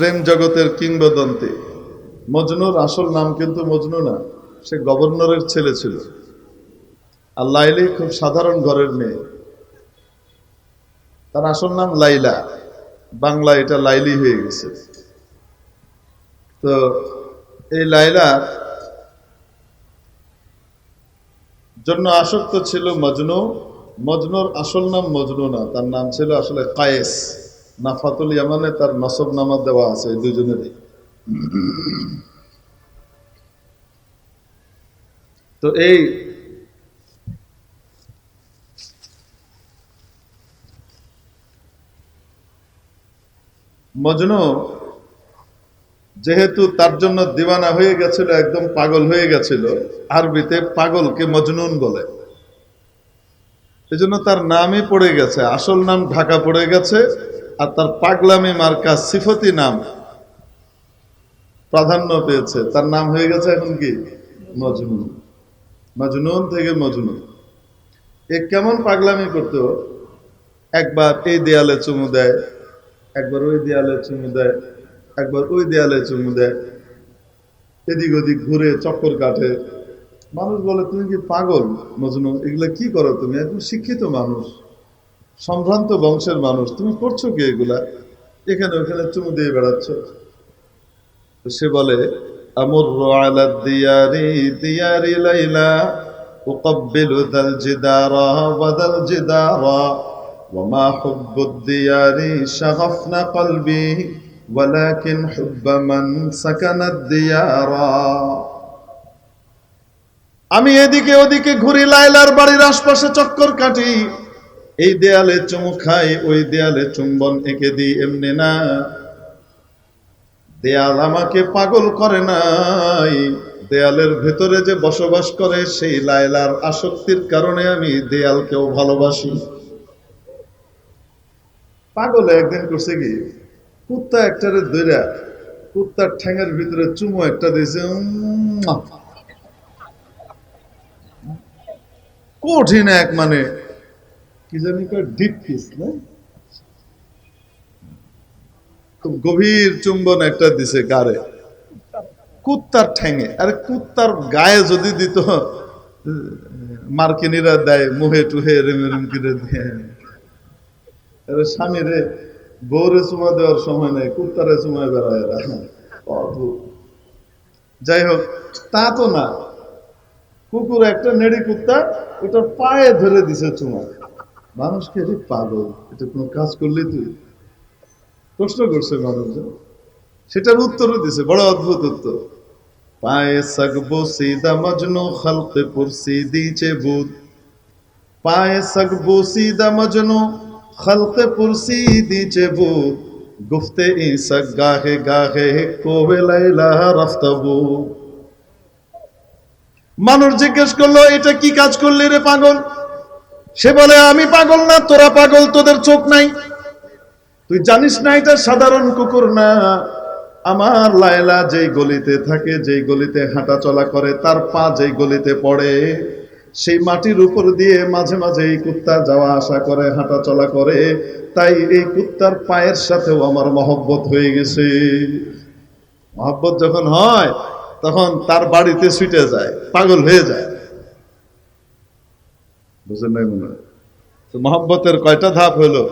প্রেম জগতের কিংবদন্তি। মজনুর আসল নাম কিন্তু মজনু না, সে গভর্নরের ছেলে ছিল। আর লাইলি খুব সাধারণ ঘরের মেয়ে। তার আসল নাম লাইলা। বাংলা এটা লাইলি হয়ে গেছে। তো এই লাইলা জন্য আসক্ত ছিল মজনু। মজনুর আসল নাম মজনু না, তার নাম ছিল আসলে কায়েস। নাফাতুল ইয়ামানে তার নসব নামা দেওয়া আছে দুজনেরই তো এই মজনু যেহেতু তার জন্য দিওয়ানা হয়ে গেছিল, একদম পাগল হয়ে গেছিল, আরবিতে পাগলকে মজনুন বলে। এজন্য তার নামই পড়ে গেছে, আসল নাম ঢাকা পড়ে গেছে। আর তার পাগলামি মার্কা সিফতি নাম প্রাধান্য পেয়েছে। তার নাম হয়ে গেছে এখন কি? মজনুন। মজনুন থেকে মজনুন। এ কেমন পাগলামি করতো একবার এই দেয়ালে চুমু দেয়, একবার ওই দেয়ালে চুমু দেয়, একবার ওই দেয়ালে চুমু দেয়। এদিক ওদিক ঘুরে চক্কর কাটে। মানুষ বলে, তুমি কি পাগল মজনু এগুলা কি করো তুমি? একদম শিক্ষিত মানুষ। সম্ভ্রান্ত বংশের মানুষ তুমি করছো কি এগুলা এখানে ওখানে চুমু দিয়ে বেড়াচ্ছ তো সে বলে আমর আলা দিয়ারি দিয়ারি লাইলা উকাব্বিলু দাল জিদারা ওয়াদাল জিদারা وما حب الديار شغفنا قلبي ولكن حب من سكن الديار আমি এদিকে ওদিকে ঘুরি লাইলার বাড়ির আশপাশে চক্কর কাটি এই দেয়ালে চুমু খাই, ওই দেয়ালে চুম্বন এঁকে দিই, এমনি না। দেয়াল আমাকে পাগল করে নাই। দেয়ালের ভেতরে যে বসবাস করে, সেই লাইলার আসক্তির কারণে আমি দেয়ালকেও ভালোবাসি। পাগলে একদিন করছে কি, কুত্তা একটারে দইরা কুত্তার ঠ্যাঙের ভিতরে চুমু একটা দিয়েছে কঠিন এক মানে। কি জানি ডিপ কিস না? খুব গভীর চুম্বন একটা দিছে গারে। কুত্তার ঠ্যাঙে। আরে কুত্তার গায়ে যদি দিত মার্কিনীরা দেয়, মুহে টুহে রেমে রেম করে দিয়ে। আরে স্বামী রে, বউরে চুমা দেওয়ার সময় নেই, কুত্তারে চুমায় বেড়ায় এরা। অদ্ভুত। যাই হোক, তা তো না। কুকুর একটা নেড়ি কুত্তা, ওটার পায়ে ধরে দিছে চুমা। মানুষকে রে পাগল, এটা কোনো কাজ করলে তুই প্রশ্ন করছে মানুষজন। সেটার উত্তরও দিছে বড় অদ্ভুত উত্তর। পায়ে সকবো সিদা মজনু খলকে পুরসি দিচে বুদ পায়ে সকবো সিদা মজনু খলকে পুরসি দিচে বুদ গুফতে ইসক গাহে গাহে কোবে লাইলা রফতবু মানুষ জিজ্ঞেস করল, এটা কি কাজ করলি রে পাগল? সে বলে, আমি পাগল না, তোরা পাগল, তোদের চোখ নাই। তুই জানিস না, এটা সাধারণ কুকুর না। আমার লায়লা যেই গলিতে থাকে, যেই গলিতে হাঁটা চলা করে, তার পা যেই গলিতে পড়ে, সেই মাটির উপর দিয়ে মাঝে মাঝে এই কুত্তা যাওয়া আসা করে হাঁটা চলা করে। তাই এই কুত্তার পায়ের সাথেও আমার মহব্বত হয়ে গেছে। মহব্বত যখন হয়, তখন তার বাড়িতে ছুটে যায়, পাগল হয়ে যায়। বুঝলেন নাই মনে হয়? মহব্বতের কয়টা ধাপ হলো?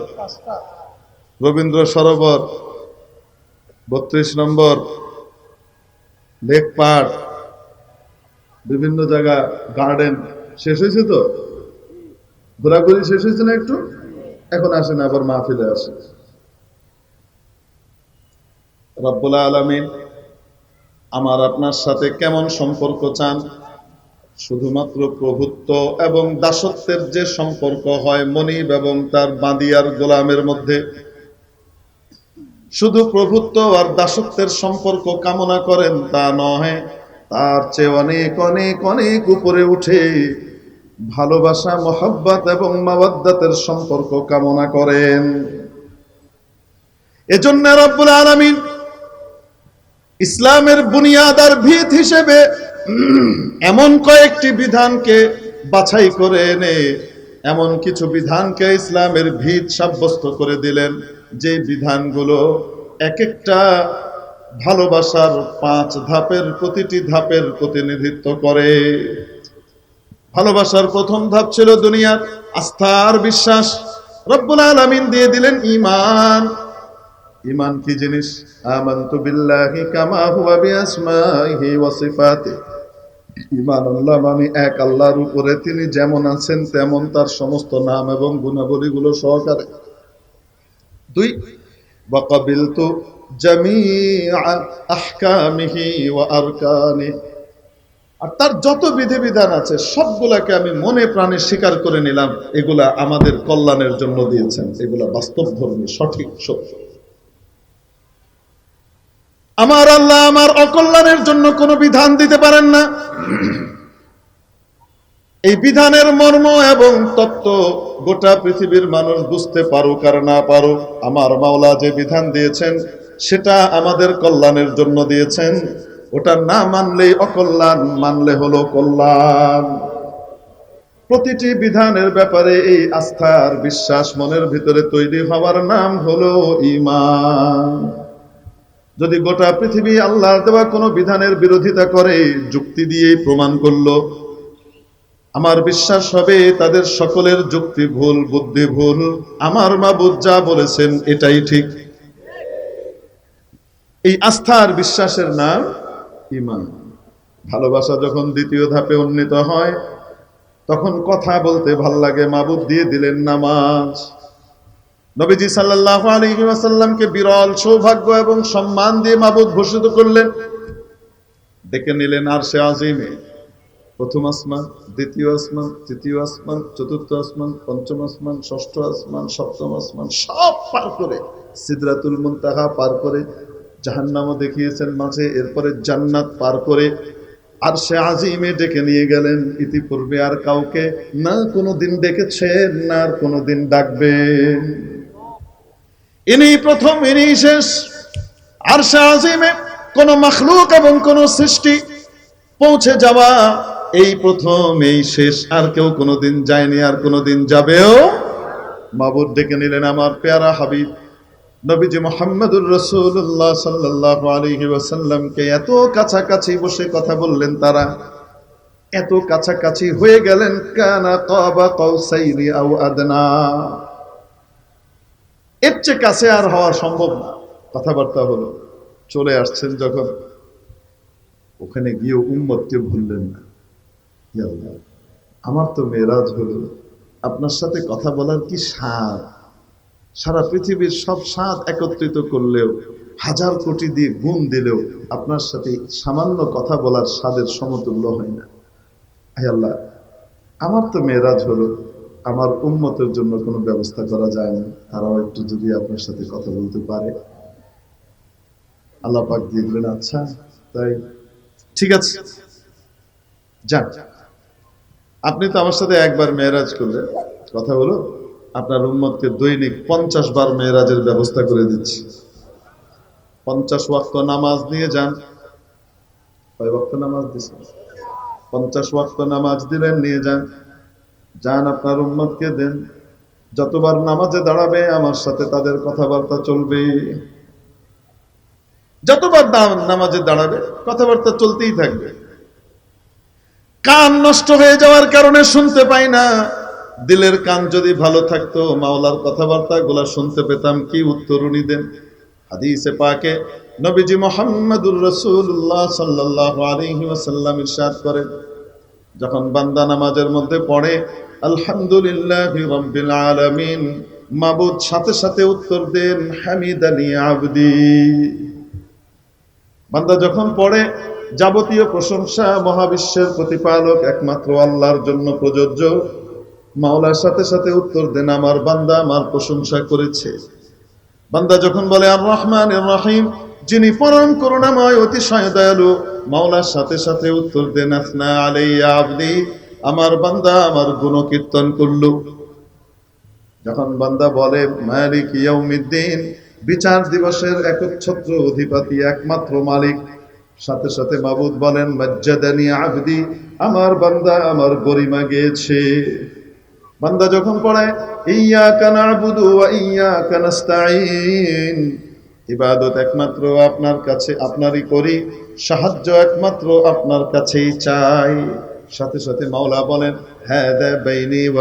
রবীন্দ্র সরোবর বত্রিশ নম্বর লেক পার্ক বিভিন্ন জায়গা গার্ডেন। শেষ হয়েছে তো? ঘোরাঘুরি শেষ হয়েছে না একটু? এখন আসেন আবার মাহফিলে আসে রব্বুল আলমিন আমার আপনার সাথে কেমন সম্পর্ক চান? শুধুমাত্র প্রভুত্ব এবং দাসত্বের যে সম্পর্ক হয় মনিব এবং তার বাঁদিয়ার গোলামের মধ্যে, শুধু প্রভুত্ব আর দাসত্বের সম্পর্ক কামনা করেন তা নয় তার চেয়ে অনেক অনেক অনেক উপরে উঠে ভালোবাসা, মহাব্বত এবং মাওয়াদ্দাতের সম্পর্ক কামনা করেন। এজন্য রব্বুল আলামিন ইসলামের বুনিয়াদ আর ভিত হিসেবে এমন কয়েকটি বিধানকে বাছাই করে এনে এমন কিছু বিধানকে ইসলামের ভিত সাব্যস্ত করে দিলেন। যে বিধানগুলো এক একটা ভালোবাসার পাঁচ ধাপের, প্রতিটি ধাপের প্রতিনিধিত্ব করে। ভালোবাসার প্রথম ধাপ ছিল দুনিয়ার আস্থার বিশ্বাস। রব্বুল আলামিন দিয়ে দিলেন ইমান ইমান কি জিনিস? আমানতু বিল্লাহি কামা হুয়া বিআসমাইহি ওয়া সিফাতিহি। ঈমান আল্লাহ মানে এক, আল্লাহর উপরে তিনি যেমন আছেন তেমন তার সমস্ত নাম এবং সহকারে। দুই ওয়া আরকানি। আর তার যত বিধিবিধান আছে, সবগুলাকে আমি মনে প্রাণে স্বীকার করে নিলাম, এগুলা আমাদের কল্যাণের জন্য দিয়েছেন, এগুলা বাস্তব ধর্মী, সঠিক সত্য। আমার আল্লাহ আমার অকল্যাণের জন্য কোনো বিধান দিতে পারেন না। এই বিধানের মর্ম এবং তত্ত্ব গোটা পৃথিবীর মানুষ বুঝতে পারুক আর না পারুক, আমার মাওলা যে বিধান দিয়েছেন, সেটা আমাদের কল্যাণের জন্য দিয়েছেন। ওটা না মানলেই অকল্যাণ, মানলে হলো কল্যাণ। প্রতিটি বিধানের ব্যাপারে এই আস্থার বিশ্বাস মনের ভিতরে তৈরি হওয়ার নাম হলো ঈমান। যদি গোটা পৃথিবী আল্লাহর দেওয়া কোনো বিধানের বিরোধিতা করে, যুক্তি দিয়ে প্রমাণ করল। আমার বিশ্বাস হবে তাদের সকলের যুক্তি ভুল, বুদ্ধি ভুল। আমার মাবুদ যা বলেছেন এটাই ঠিক। এই আস্থার বিশ্বাসের নাম ইমান ভালোবাসা যখন দ্বিতীয় ধাপে উন্নীত হয়, তখন কথা বলতে ভালো লাগে। মাবুদ দিয়ে দিলেন নামাজ। নবীজি সাল্লাল্লাহু আলাইহি ওয়াসাল্লামকে বিরল সৌভাগ্য এবং সম্মান দিয়ে মাবুদ ঘোষিত করলেন। ডেকে নিলেন আর সে আজিমে। প্রথম আসমান, দ্বিতীয় আসমান, তৃতীয় আসমান, চতুর্থ আসমান, পঞ্চম আসমান, ষষ্ঠ আসমান, সপ্তম আসমান, সব পার করে সিদরাতুল মুনতাহা পার করে জাহান্নামও দেখিয়েছেন মাঝে, এরপরে জান্নাত পার করে আর সে আজিমে ডেকে নিয়ে গেলেন। ইতিপূর্বে আর কাউকে না, কোনো দিন ডেকেছেন না, আর কোনো দিন ডাকবেন। ইনি প্রথম, ইনি শেষ। আর আজিমে কোন মখলুক এবং কোন সৃষ্টি পৌঁছে যাওয়া এই প্রথম, এই শেষ। আর কেউ কোনোদিন যায়নি, আর কোনোদিন যাবেও। মাবুদ ডেকে নিলেন আমার পেয়ারা হাবিব। নবীজি মোহাম্মদুর রসুল্লাহ সাল্লাহ আলহি ওয়াসাল্লামকে এত কাছাকাছি বসে কথা বললেন তারা। এত কাছাকাছি হয়ে গেলেন, কানা কাবা কৌসাইরি আও আদনা। এর চেয়ে কাছে আর হওয়া সম্ভব না। কথাবার্তা হলো, চলে আসছেন যখন, ওখানে গিয়ে উম্মতকে ভুললেন না। আমার তো মেয়েরাজ হলো আপনার সাথে কথা বলার কি স্বাদ? সারা পৃথিবীর সব স্বাদ একত্রিত করলেও, হাজার কোটি দিয়ে গুণ দিলেও আপনার সাথে সামান্য কথা বলার স্বাদের সমতুল্য হয় না। আল্লাহ, আমার তো মেয়েরাজ হলো আমার উন্মতের জন্য কোনো ব্যবস্থা করা যায় না। তারাও একটু যদি আপনার সাথে কথা বলতে পারে। আল্লাহ পাক দিয়ে দিলেন আচ্ছা তাই ঠিক আছে। যান। আপনি তো আমার সাথে একবার মেয়েরাজ করলেন। কথা হলো, আপনার উম্মতকে দৈনিক পঞ্চাশ বার মেয়েরাজের ব্যবস্থা করে দিচ্ছি। পঞ্চাশ ওয়াক্ত নামাজ নিয়ে যান। কয় ওয়াক্ত নামাজ দিচ্ছেন পঞ্চাশ ওয়াক্ত নামাজ দিলেন, নিয়ে যান। যান আপনার উম্মতকে দেন। যতবার নামাজে দাঁড়াবে, আমার সাথে তাদের কথাবার্তা চলবে। যতবার নামাজে দাঁড়াবে, কথাবার্তা চলতেই থাকবে। কান নষ্ট হয়ে যাওয়ার কারণে শুনতে পাই না। দিলের কান যদি ভালো থাকতো, মাওলার কথাবার্তা গুলা শুনতে পেতাম, কি উত্তর উনি দেন? হাদিসে পাকে নবীজি মোহাম্মদুর রসুল্লাহ সাল্লাহ আলহি ওয়াসাল্লাম ইরশাদ করেন যখন বান্দা নামাজের মধ্যে পড়ে, আলহামদুলিল্লাহ মাবুদ, সাথে সাথে উত্তর দেন হামিদ আলী আবদি। বান্দা যখন পড়ে, যাবতীয় প্রশংসা মহাবিশ্বের প্রতিপালক একমাত্র আল্লাহর জন্য প্রযোজ্য। মাওলার সাথে সাথে উত্তর দেন, আমার বান্দা, আমার প্রশংসা করেছে। বান্দা যখন বলে, আর রহমান রহিম যিনি পরম করুণাময় অতিশয় দয়ালু মাওলার সাথে সাথে উত্তর দেন, আসনা আলাইয়া আবদি, আমার বান্দা আমার গুণকীর্তন করল। যখন বান্দা বলে, মালিক ইয়াউমিদ্দিন, বিচার দিবসের একচ্ছত্র অধিপতি একমাত্র মালিক। সাথে সাথে মাবুদ বলেন, মজ্জাদানি আবদি, আমার বান্দা আমার গরিমা গেয়েছে। বান্দা যখন পড়ে, ইয়া কানাবুদু ওয়া ইয়া কানাস্তাইন ইবাদত একমাত্র আপনার কাছে, আপনারই করি। সাহায্য একমাত্র আপনার কাছেই চাই। সাথে সাথে মাওলা বলেন হ্যাঁ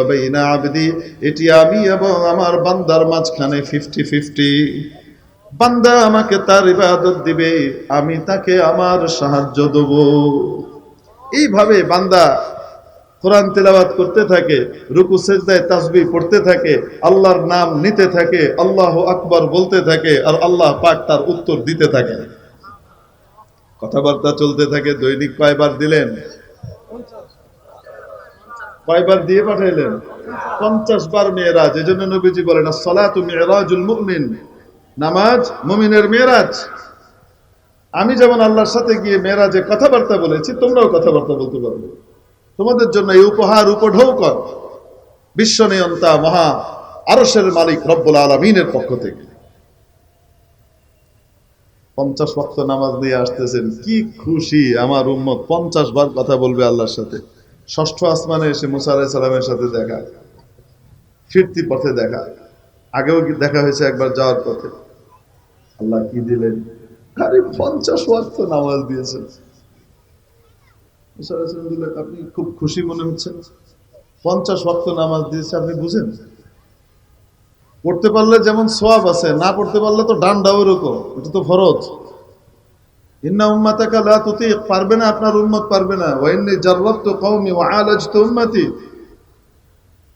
বেইনা আবদি। এটি আমি এবং আমার বান্দার মাঝখানে ফিফটি ফিফটি বান্দা আমাকে তার ইবাদত দিবে, আমি তাকে আমার সাহায্য দেব। এইভাবে বান্দা কোরআন তেলাওয়াত করতে থাকে, রুকু, সেজদায় তাসবিহ পড়তে থাকে, আল্লাহর নাম নিতে থাকে, আল্লাহ আকবার বলতে থাকে আর আল্লাহ পাক তার উত্তর দিতে থাকে। কথাবার্তা চলতে থাকে, দৈনিক কয়বার দিলেন? কয়বার দিয়ে পাঠাইলেন? পঞ্চাশ বার মেয়েরাজ এই জন্য নবীজি বলেন সলাতু মেয়েরাজুল মুমিন। নামাজ মুমিনের মেয়েরাজ। আমি যেমন আল্লাহর সাথে গিয়ে মেয়েরাজে কথাবার্তা বলেছি, তোমরাও কথাবার্তা বলতে পারবে। তোমাদের জন্য এই উপহার উপঢৌ কর বিশ্ব নিয়ন্তা মহা আরসের মালিক রব্বুল আলমিনের পক্ষ থেকে। পঞ্চাশ ভক্ত নামাজ নিয়ে আসতেছেন, কি খুশি আমার উম্মত। পঞ্চাশ বার কথা বলবে আল্লাহর সাথে। ষষ্ঠ আসমানে এসে মুসা সালামের সাথে দেখা। ফিরতি পথে দেখা। আগেও দেখা হয়েছে একবার যাওয়ার পথে। আল্লাহ কি দিলেন? আরে পঞ্চাশ ওয়াক্ত নামাজ দিয়েছেন মুসা আলাইহিস সালাম বললেন, আপনি খুব খুশি মনে হচ্ছে পঞ্চাশ ওয়াক্ত নামাজ দিয়েছে, আপনি বুঝেন? পড়তে পারলে যেমন সোয়াব আছে, না পড়তে পারলে তো ডান্ডাও এরকম, এটা তো ফরজ। ইন্না পারবে না, আপনার উম্মত পারবে না। ওয়া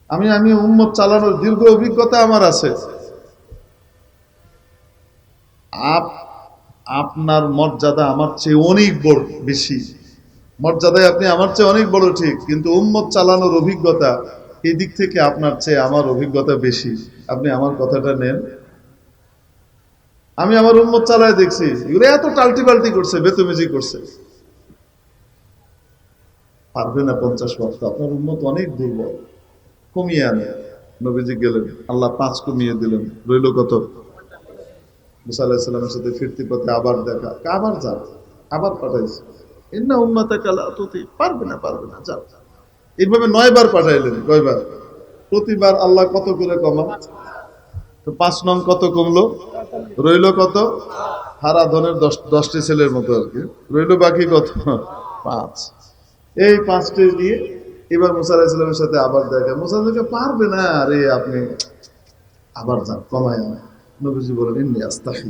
আমি আমি উম্মত চালানোর দীর্ঘ অভিজ্ঞতা আমার আছে। আপ, আপনার মর্যাদা আমার চেয়ে অনেক বড়, বেশি। মর্যাদায় আপনি আমার চেয়ে অনেক বড় ঠিক, কিন্তু উম্মত চালানোর অভিজ্ঞতা এই দিক থেকে আপনার চেয়ে আমার অভিজ্ঞতা বেশি। আপনি আমার কথাটা নেন। আমি আমার উম্মত চালায় দেখছি, এগুলো এত টাল্টি পাল্টি করছে, বেতমেজি করছে। পারবে না পঞ্চাশ বক্ত, আপনার উম্মত অনেক দুর্বল। কমিয়ে আনে নবীজি গেলেন, আল্লাহ পাঁচ কমিয়ে দিলেন। রইল কত? মুসা আলাহিসাল্লামের সাথে ফিরতি পথে আবার দেখা। আবার যান, আবার পাঠাইছে। ইন্না উম্মাতা কালা তুতি, পারবে না পারবে না, যাও। এইভাবে নয়বার পাঠাইলেন, কয়বার? প্রতিবার আল্লাহ কত করে কমা তো পাঁচ নং কত কমলো? রইল কত? হারা ধনের দশ, দশটি ছেলের মতো আর কি। রইল বাকি কত? পাঁচ। এই পাঁচটি দিয়ে এবার মুসা আলাহিসাল্লামের সাথে আবার দেখা। মুসা পারবে না, আরে আপনি আবার যান, কমায় নবীজি বলেন এমনি আস্তাফি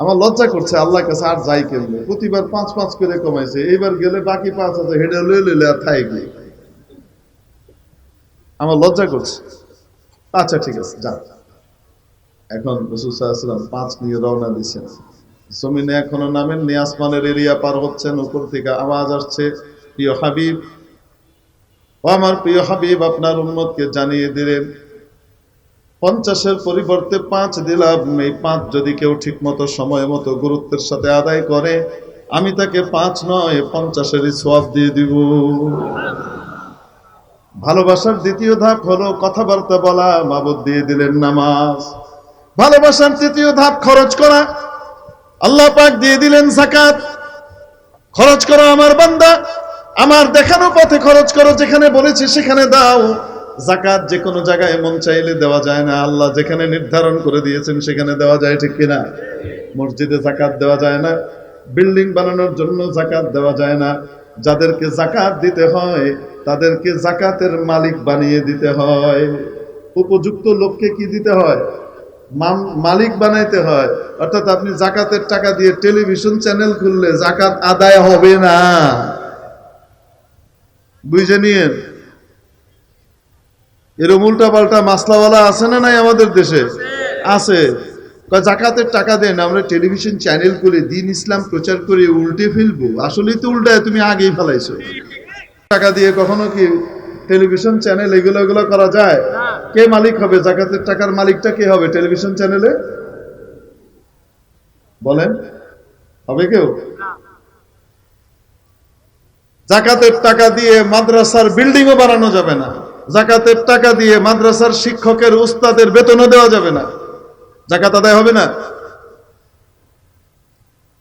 আমার লজ্জা করছে আল্লাহ কাছে আর যাই কেমনে প্রতিবার পাঁচ পাঁচ করে কমাইছে। এইবার গেলে বাকি পাঁচ হাজার হেডে লয়ে লইলে আর থাই গিয়ে। আমার লজ্জা করছে। আচ্ছা ঠিক আছে, যান। এখন রসুল সাল্লাম পাঁচ নিয়ে রওনা দিচ্ছেন। জমিনে এখনও নামেন নি, আসমানের এরিয়া পার হচ্ছেন, উপর থেকে আওয়াজ আসছে, প্রিয় হাবিব। আমার প্রিয় হাবিব, আপনার উম্মতকে জানিয়ে দিলেন পঞ্চাশের পরিবর্তে পাঁচ দিলাম। এই পাঁচ যদি কেউ ঠিক মতো সময় মতো গুরুত্বের সাথে আদায় করে, আমি তাকে পাঁচ নয় পঞ্চাশেরই সোয়াব দিয়ে দিব। ভালোবাসার দ্বিতীয় ধাপ হলো কথাবার্তা বলা, মাবুদ দিয়ে দিলেন নামাজ। ভালোবাসার তৃতীয় ধাপ খরচ করা। আল্লাহ পাক দিয়ে দিলেন জাকাত খরচ করো আমার বান্দা। আমার দেখানো পথে খরচ করো, যেখানে বলেছি সেখানে দাও। জাকাত যে কোনো জায়গায় মন চাইলে দেওয়া যায় না। আল্লাহ যেখানে নির্ধারণ করে দিয়েছেন সেখানে দেওয়া যায় ঠিক কিনা? মসজিদে জাকাত দেওয়া যায় না। বিল্ডিং বানানোর জন্য জাকাত দেওয়া যায় না। যাদেরকে জাকাত দিতে হয়, তাদেরকে জাকাতের মালিক বানিয়ে দিতে হয়। উপযুক্ত লোককে কি দিতে হয়? মালিক বানাইতে হয়। অর্থাৎ আপনি জাকাতের টাকা দিয়ে টেলিভিশন চ্যানেল খুললে জাকাত আদায় হবে না। বুঝে নিয়েন? এরকম উল্টা পাল্টা মাসলাওয়ালা আছে না নাই আমাদের দেশে? আছে। জাকাতের টাকা দেন, আমরা টেলিভিশন চ্যানেল করে দিন ইসলাম প্রচার করে উল্টে ফেলব। আসলেই তো উল্টায় তুমি আগেই ফেলাইছো। টাকা দিয়ে কখনো কি টেলিভিশন চ্যানেল এগুলো এগুলো করা যায়? কে মালিক হবে? জাকাতের টাকার মালিকটা কে হবে টেলিভিশন চ্যানেলে? বলেন, হবে কেউ? জাকাতের টাকা দিয়ে মাদ্রাসার বিল্ডিংও বানানো যাবে না। জাকাতের টাকা দিয়ে মাদ্রাসার শিক্ষকের উস্তাদের বেতনও দেওয়া যাবে না। জাকাত আদায় হবে না।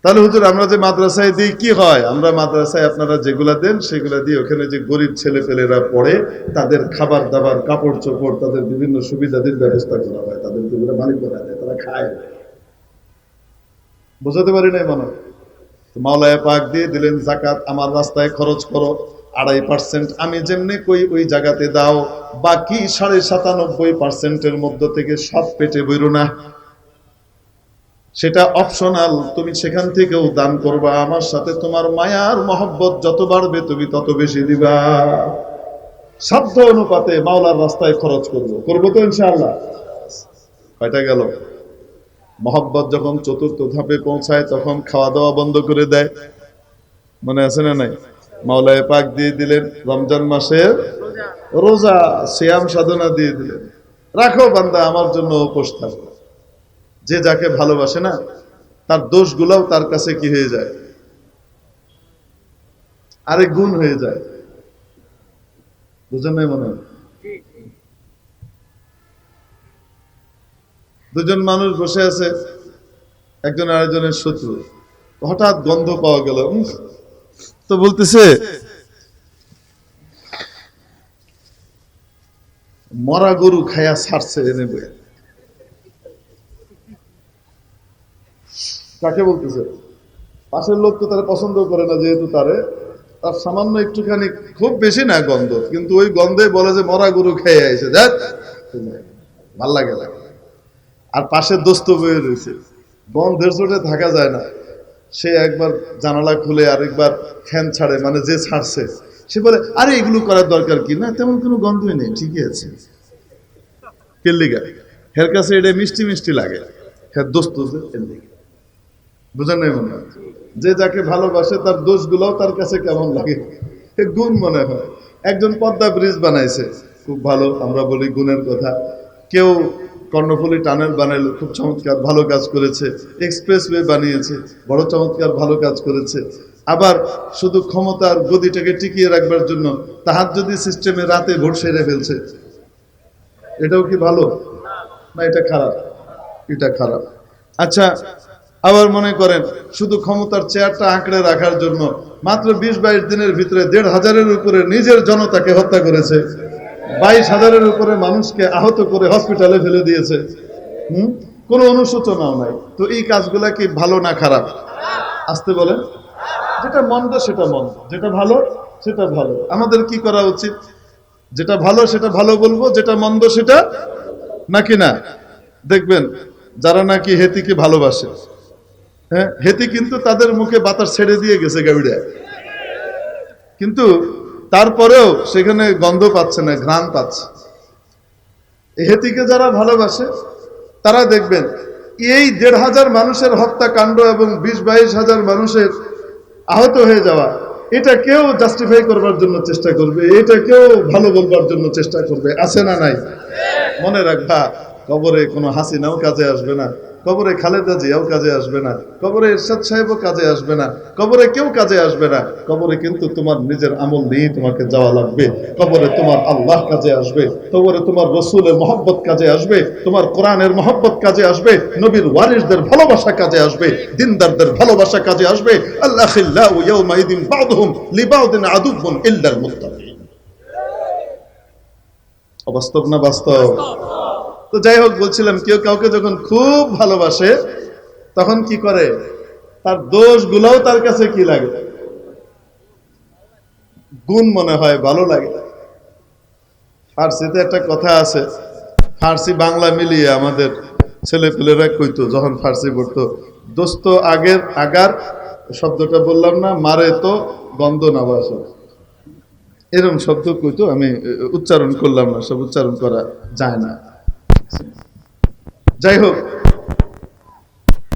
তাহলে হুজুর, আমরা যে মাদ্রাসায় দিই, কি হয়? আমরা মাদ্রাসায় আপনারা যেগুলা দেন, সেগুলা দিয়ে ওখানে যে গরিব ছেলে পেলেরা পড়ে, তাদের খাবার দাবার কাপড় চোপড় তাদের বিভিন্ন সুবিধাদের ব্যবস্থা করা হয়। তাদেরকে ওগুলো মালিক বানায় দেয়, তারা খায় বোঝাতে পারি নাই মনে হয়। মাওলায় পাক দিয়ে দিলেন, জাকাত আমার রাস্তায় খরচ করো। আড়াই পার্সেন্ট আমি যেমনি কই ওই জায়গাতে দাও, বাকি সাড়ে সাতানব্বই পার্সেন্টের মধ্য থেকে সব পেটে বইরো না। সেটা অপশনাল তুমি সেখান থেকেও দান করবা। আমার সাথে তোমার মায়ার মহব্বত যত বাড়বে তুমি তত বেশি দিবা। সাধ্য অনুপাতে মাওলার রাস্তায় খরচ করব। করব তো ইনশাআল্লাহ। কয়টা গেল? মহব্বত যখন চতুর্থ ধাপে পৌঁছায়, তখন খাওয়া দাওয়া বন্ধ করে দেয়। মনে আছে না নাই? মাওলায় পাক দিয়ে দিলেন রমজান মাসের রোজা শ্যাম সাধনা দিয়ে দিলেন। রাখো বান্দা, আমার জন্য উপোস থাকো। যে যাকে ভালোবাসে না, তার দোষগুলোও তার কাছে কি হয়ে যায়? আরেক গুণ হয়ে যায়। বুঝেন মনে হয়? দুজন মানুষ বসে আছে, একজন আরেকজনের শত্রু। হঠাৎ গন্ধ পাওয়া গেল তো বলতেছে, মরা গরু খায়া ছাড়ছে এনে বইয়া। কাকে বলতেছে? পাশের লোক তো তারা পছন্দ করে না যেহেতু তারে, তার সামান্য একটুখানি খুব বেশি না গন্ধ, কিন্তু ওই গন্ধে বলে যে মরা গরু খেয়ে আইছে। দেখ, ভালো লাগে আর পাশের দোস্ত বয়ে রয়েছে বন্ধের চোটে থাকা যায় না। সে একবার জানালা খুলে আরেকবার ফ্যান ছাড়ে মানে যে ছাড়ছে, সে বলে, আরে, এগুলো করার দরকার কি? না, তেমন কোনো গন্ধই নেই, ঠিকই আছে। কেল্লিগা, হের কাছে এটা মিষ্টি মিষ্টি লাগে হ্যাঁ দোস্ত যে কেল্লিগা। বুঝেন নাই মনে হয়? যে যাকে ভালোবাসে, তার দোষগুলোও তার কাছে কেমন লাগে? গুণ মনে হয়। একজন পদ্মা ব্রিজ বানাইছে, খুব ভালো, আমরা বলি গুণের কথা। কেউ কর্ণফুলী টানেল বানাইলো, খুব চমৎকার, ভালো কাজ করেছে। এক্সপ্রেসওয়ে বানিয়েছে, বড় চমৎকার, ভালো কাজ করেছে। আবার শুধু ক্ষমতার গদিটাকে টিকিয়ে রাখবার জন্য তাহার যদি সিস্টেমে রাতে ভোট সেরে ফেলছে। এটাও কি ভালো? না, এটা খারাপ। এটা খারাপ। আচ্ছা আবার মনে করেন, শুধু ক্ষমতার চেয়ারটা আঁকড়ে রাখার জন্য মাত্র বিশ বাইশ দিনের ভিতরে দেড় হাজারের উপরে নিজের জনতাকে হত্যা করেছে। বাইশ হাজারের উপরে মানুষকে আহত করে হসপিটালে ফেলে দিয়েছে। হুম? কোনো অনুশোচনাও নাই। তো এই কাজগুলা কি ভালো না খারাপ? আসতে বলেন। যেটা মন্দ, সেটা মন্দ। যেটা ভালো, সেটা ভালো। আমাদের কি করা উচিত? যেটা ভালো, সেটা ভালো বলব, যেটা মন্দ, সেটা নাকি না? দেখবেন, যারা নাকি হেতিকে ভালোবাসে। হ্যাঁ হেতি কিন্তু তাদের মুখে বাতাস ছেড়ে দিয়ে গেছে গাবিড়া কিন্তু তারপরেও সেখানে গন্ধ পাচ্ছে না, ঘ্রাণ পাচ্ছে। এই হেতিকে যারা ভালোবাসে, তারা দেখবেন, এই দেড় হাজার মানুষের হত্যাকাণ্ড এবং বিশ বাইশ হাজার মানুষের আহত হয়ে যাওয়া, এটা কেউ জাস্টিফাই করবার জন্য চেষ্টা করবে, এটা কেউ ভালো বলবার জন্য চেষ্টা করবে, আছে না নাই? মনে রাখবা, কবরে কোনো হাসি নাও কাজে আসবে না। কবরে খালেদা জিয়াও কাজে আসবে না, কবরে এরশাদ সাহেবও কাজে আসবে না, কবরে কেউ কাজে আসবে না, কবরে কিন্তু তোমার নিজের আমল নিয়েই তোমাকে যাওয়া লাগবে, কবরে তোমার আল্লাহ কাজে আসবে, কবরে তোমার রসুলের মহব্বত কাজে আসবে, তোমার কোরআনের মহব্বত কাজে আসবে, নবীর ওয়ারিসদের ভালোবাসা কাজে আসবে, দিনদারদের ভালোবাসা কাজে আসবে, আল্লাহ অবাস্তব না বাস্তব? তো যাই হোক বলছিলাম, কেউ কাউকে যখন খুব ভালোবাসে, তখন কি করে? তার দোষ গুলাও তার কাছে কি লাগে? গুণ মনে হয়, ভালো লাগে। ফার্সিতে একটা কথা আছে, ফার্সি বাংলা মিলিয়ে আমাদের ছেলে পেলেরা কইতো, যখন ফার্সি পড়তো, দোস্ত, আগের আগার শব্দটা বললাম না, মারে তো, গন্ধ না বাসে। এরকম শব্দ কইতো, আমি উচ্চারণ করলাম না, সব উচ্চারণ করা যায় না। যাই হোক